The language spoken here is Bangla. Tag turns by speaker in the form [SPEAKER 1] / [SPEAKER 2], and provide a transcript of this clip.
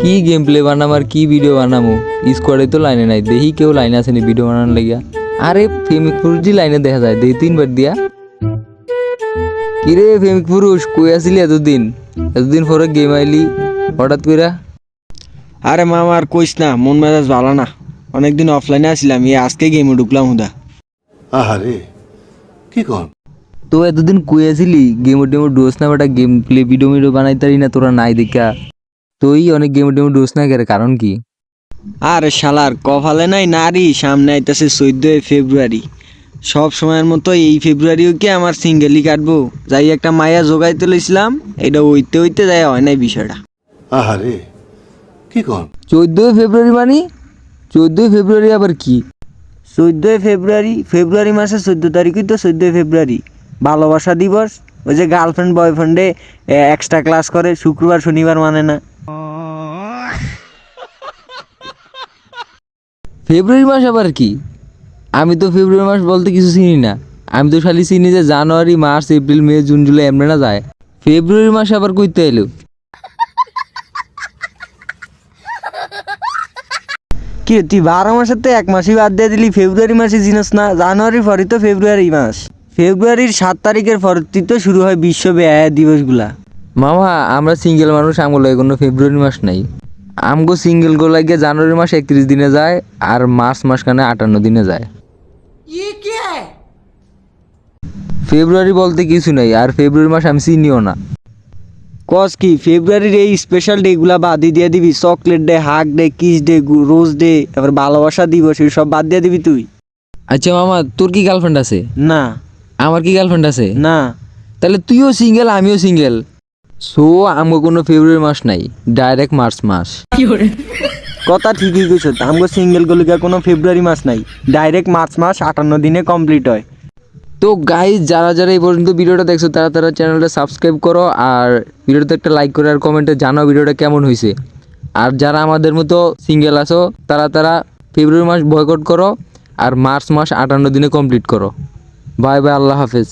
[SPEAKER 1] কি গেম প্লে বানাম আর কি ভিডিও বানামো? স্কোয়াডে তো লাইনে নাই দেখি কেউ লাইনে আসেনি ভিডিও বানানোর লাগিয়া। আরে ফেমিক পুরুষ লাইনে দেখা যায় দেখি তিনবার দিয়া। কিরে ফেমিক পুরুষ কই আসিলি এতদিন? এতদিন পরে গেম আইলি হঠাৎ কইরা।
[SPEAKER 2] আরে মামা আর কইস না মন মেজাজ ভালো না। অনেকদিন অফলাইনে আসছিলাম এই আজকে গেমে ঢুকলাম হুদা।
[SPEAKER 3] আহারে কি কন
[SPEAKER 1] তো এতদিন কই আসিলি? গেম টেমো ডোস না বেটা গেম প্লে ভিডিও মিডিও বানাইতারি না তোরা নাই দেখা। তুই অনেক গেম টেমো ডোস না কেরে কারণ কি?
[SPEAKER 2] আর শালার কপালে নাই নারী সামনে আইতাছে চোদ্দই ফেব্রুয়ারি। সব সময়ের মতো এই ফেব্রুয়ারিও কি আমার সিঙ্গেলই কাটবো? যাই একটা মায়া জোগাইতে লইছিলাম এটা ওইতে ওইতে যাই হয় নাই বিষয়টা।
[SPEAKER 3] আহারে কি কন?
[SPEAKER 1] চোদ্দোই ফেব্রুয়ারি মানে? চোদ্দোই ফেব্রুয়ারি আবার কি?
[SPEAKER 2] চোদ্দই ফেব্রুয়ারি ফেব্রুয়ারি মাসের চোদ্দ তারিখই তো চোদ্দই ফেব্রুয়ারি। ভালোবাসা দিবস ওই যে গার্লফ্রেন্ড বয়ফ্রেন্ডে এক্সট্রা ক্লাস করে শুক্রবার শনিবার মানে না।
[SPEAKER 1] ফেব্রুয়ারি মাস আবার কি? আমি তো ফেব্রুয়ারি মাস বলতে কিছু চিনি না। আমি তো খালি চিনি যে জানুয়ারি March April May June July এমনি না যায়। ফেব্রুয়ারি মাস আবার কইতে এলো?
[SPEAKER 2] কি তুই বারো মাসের তো এক মাসই বাদ দিয়ে দিলি ফেব্রুয়ারি মাসে জিনিস না জানুয়ারির পরই তো ফেব্রুয়ারি মাস। ফেব্রুয়ারির সাত তারিখের পরই তো শুরু হয় বিশ্ব ব্যয় দিবসগুলা।
[SPEAKER 1] মামা আমরা সিঙ্গেল মানুষ আমগুলো কোনো ফেব্রুয়ারি মাস নাই। আমগো সিঙ্গেল গো লাগিয়ে জানুয়ারি মাস একত্রিশ দিনে যায় আর মার্চ মাস কানে আটান্ন দিনে যায়। ফেব্রুয়ারি বলতে কিছু নাই আর ফেব্রুয়ারি মাস আমি চিনিও না।
[SPEAKER 2] কস কি ফেব্রুয়ারির এই স্পেশাল ডেগুলা বাদই দিয়ে দিবি chocolate day hug day kiss day rose day তারপর ভালোবাসা দিবস সব বাদ দিয়ে দিবি তুই।
[SPEAKER 1] আচ্ছা মামা তোর কি গার্লফ্রেন্ড আছে?
[SPEAKER 2] না।
[SPEAKER 1] আমার কি গার্লফ্রেন্ড আছে?
[SPEAKER 2] না।
[SPEAKER 1] তাহলে তুইও সিঙ্গেল আমিও সিঙ্গেল সো আমগো কোনো ফেব্রুয়ারি মাস নাই ডাইরেক্ট মার্চ মাস।
[SPEAKER 2] কথা ঠিকই কইছ আমগো সিঙ্গেল গলিকা কোনো ফেব্রুয়ারি মাস নাই ডাইরেক্ট মার্চ মাস আটান্ন দিনে কমপ্লিট হয়।
[SPEAKER 1] তো গাইজ যারা যারা এই পর্যন্ত ভিডিওটা দেখছ তারা তারা চ্যানেলটা সাবস্ক্রাইব করো আর ভিডিওতে একটা লাইক করে আর কমেন্টে জানাও ভিডিওটা কেমন হয়েছে আর যারা আমাদের মতো সিঙ্গেল আছো তারা তারা ফেব্রুয়ারি মাস বয়কট করো আর মার্চ মাস আটান্ন দিনে কমপ্লিট করো। বাই বাই আল্লাহ হাফেজ।